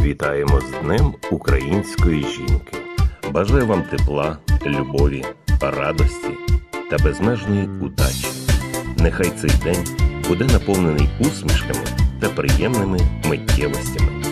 Вітаємо з Днем Української жінки. Бажаю вам тепла, любові, радості та безмежної удачі. Нехай цей день буде наповнений усмішками та приємними миттєвостями.